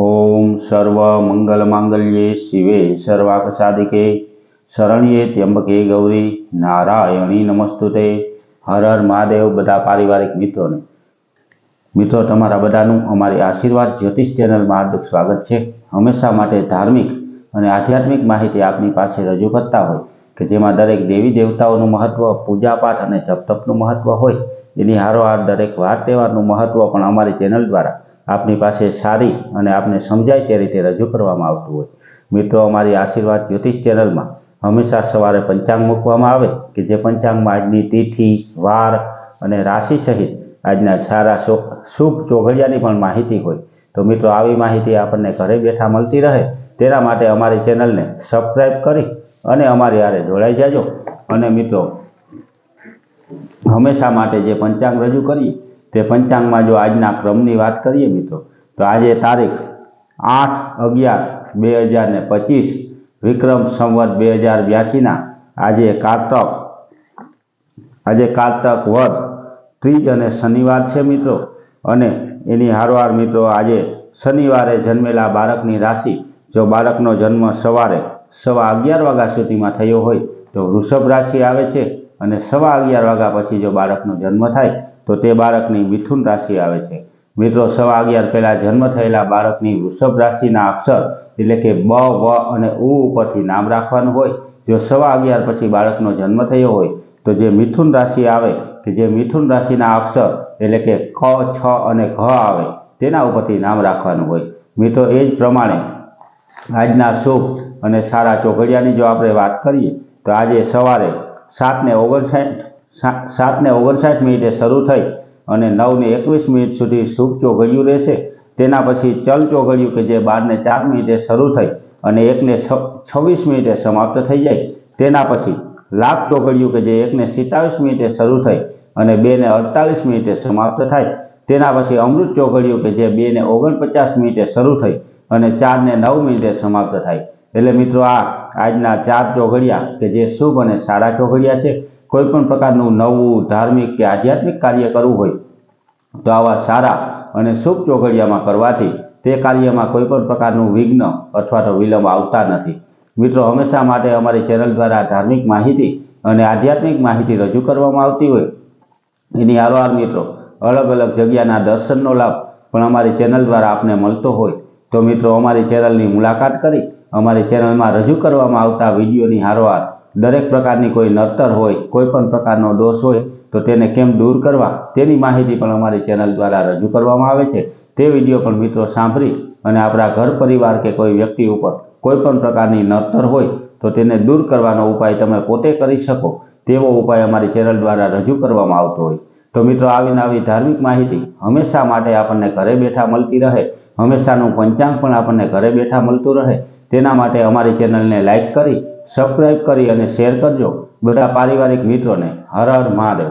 ઓમ સર્વ મંગલ માંગલ્યે શિવે સર્વાક સાધિકે શરણ્યે ત્યંબકે ગૌરી, નારાયણી નમસ્તુતે. હર હર મહાદેવ બધા પારિવારિક મિત્રોને. મિત્રો તમારા બધાનું અમારી આશીર્વાદ જ્યોતિષ ચેનલમાં હાર્દિક સ્વાગત છે. હંમેશા માટે ધાર્મિક અને આધ્યાત્મિક માહિતી આપની પાસે રજૂ કરતા હોય કે જેમાં દરેક દેવી દેવતાઓનું મહત્વ, પૂજાપાઠ અને જપતપનું મહત્વ હોય. એની હારોહાર દરેક વાર તહેવારનું મહત્વ પણ અમારી ચેનલ દ્વારા આપની પાસે સારી અને આપને સમજાય તે રીતે રજૂ કરવામાં આવતું હોય. મિત્રો, અમારી આશીર્વાદ જ્યોતિષ ચેનલમાં હંમેશા સવારે પંચાંગ મૂકવામાં આવે કે જે પંચાંગમાં આજની તિથિ, વાર અને રાશિ સહિત આજના સારા શુભ ચોઘડિયાની પણ માહિતી હોય. તો મિત્રો, આવી માહિતી આપણને ઘરે બેઠા મળતી રહે તેના માટે અમારી ચેનલને સબસ્ક્રાઈબ કરી અને અમારી હારે જોડાઈ જાજો. અને મિત્રો, હંમેશા માટે જે પંચાંગ રજૂ કરીએ તે પંચાંગમાં જો આજના ક્રમની વાત કરીએ મિત્રો, તો આજે તારીખ આઠ અગિયાર બે હજાર ને પચીસ, વિક્રમ સંવત બે હજાર બ્યાસીના આજે કારતક આજે કારતક વધ ત્રીજ અને શનિવાર છે મિત્રો. અને એની હારવાર મિત્રો આજે શનિવારે જન્મેલા બાળકની રાશિ, જો બાળકનો જન્મ સવારે સવા અગિયાર વાગ્યા સુધીમાં થયો હોય, તો વૃષભ રાશિ આવે છે. અને સવા અગિયાર વાગ્યા પછી જો બાળકનો જન્મ થાય તો તે બાળકની મિથુન રાશિ આવે છે. મિત્રો, સવા અગિયાર પહેલાં જન્મ થયેલા બાળકની વૃષભ રાશિના અક્ષર એટલે કે બ, વ અને ઉ ઉપરથી નામ રાખવાનું હોય. જો સવા અગિયાર પછી બાળકનો જન્મ થયો હોય, તો જે મિથુન રાશિ આવે કે જે મિથુન રાશિના અક્ષર એટલે કે ક, છ અને ઘ આવે, તેના ઉપરથી નામ રાખવાનું હોય. મિત્રો, એ જ પ્રમાણે આજના શુભ અને સારા ચોઘડિયાની જો આપણે વાત કરીએ, તો આજે સવારે સાતને ઓગણસાઠ સાતને ઓગણસાઠ મિનિટે શરૂ થઈ અને નવને એકવીસ મિનિટ સુધી શુભ ચોઘડિયું રહેશે. તેના પછી ચલ ચોઘડિયું કે જે બારને ચાર મિનિટે શરૂ થઈ અને એકને છવ્વીસ મિનિટે સમાપ્ત થઈ જાય. તેના પછી લાભ ચોઘડિયું કે જે એકને સિત્તાવીસ મિનિટે શરૂ થઈ અને બેને અડતાલીસ મિનિટે સમાપ્ત થાય. તેના પછી અમૃત ચોઘડિયું કે જે બેને ઓગણપચાસ મિનિટે શરૂ થઈ અને ચારને નવ મિનિટે સમાપ્ત થાય. એટલે મિત્રો આ આજના ચાર ચોઘડિયા કે જે શુભ અને સારા ચોઘડિયા છે. કોઈ પણ પ્રકારનું નવું ધાર્મિક કે આધ્યાત્મિક કાર્ય કરવું હોય તો આવા સારા અને શુભ ચોઘડિયામાં કરવાથી તે કાર્યમાં કોઈ પણ પ્રકારનું વિઘ્ન અથવા તો વિલંબ આવતા નથી. મિત્રો, હંમેશા માટે અમારી ચેનલ દ્વારા ધાર્મિક માહિતી અને આધ્યાત્મિક માહિતી રજૂ કરવામાં આવતી હોય. એની હારવાર મિત્રો, અલગ અલગ જગ્યાના દર્શનનો લાભ પણ અમારી ચેનલ દ્વારા આપને મળતો હોય. તો મિત્રો, અમારી ચેનલની મુલાકાત કરી અમારી ચેનલમાં રજૂ કરવામાં આવતા વિડીયોની હારવાર દરેક પ્રકારની કોઈ નડતર હોય, કોઈ પણ પ્રકારનો દોષ હોય, તો તેને કેમ દૂર કરવા? તેની માહિતી પણ અમારી ચેનલ દ્વારા રજૂ કરવામાં આવે છે. તે વીડિયો પણ મિત્રો સાંભળી અને આપણા ઘર પરિવાર કે કોઈ વ્યક્તિ ઉપર કોઈ પણ પ્રકારની નડતર હોય, તો તેને દૂર કરવાનો ઉપાય તમે પોતે કરી શકો. તેવો ઉપાય અમારી ચેનલ દ્વારા રજૂ કરવામાં આવતો હોય. તો મિત્રો આવીને આવી ધાર્મિક માહિતી હંમેશા માટે આપણને ઘરે બેઠા મળતી રહે. હંમેશાનું પંચાંગ પણ આપણને ઘરે બેઠા મળતું રહે. તેના માટે અમારી ચેનલને લાઇક કરી સબસ્ક્રાઈબ કરી અને શેર કરજો. બધા પારિવારિક મિત્રોને હર હર મહાદેવ.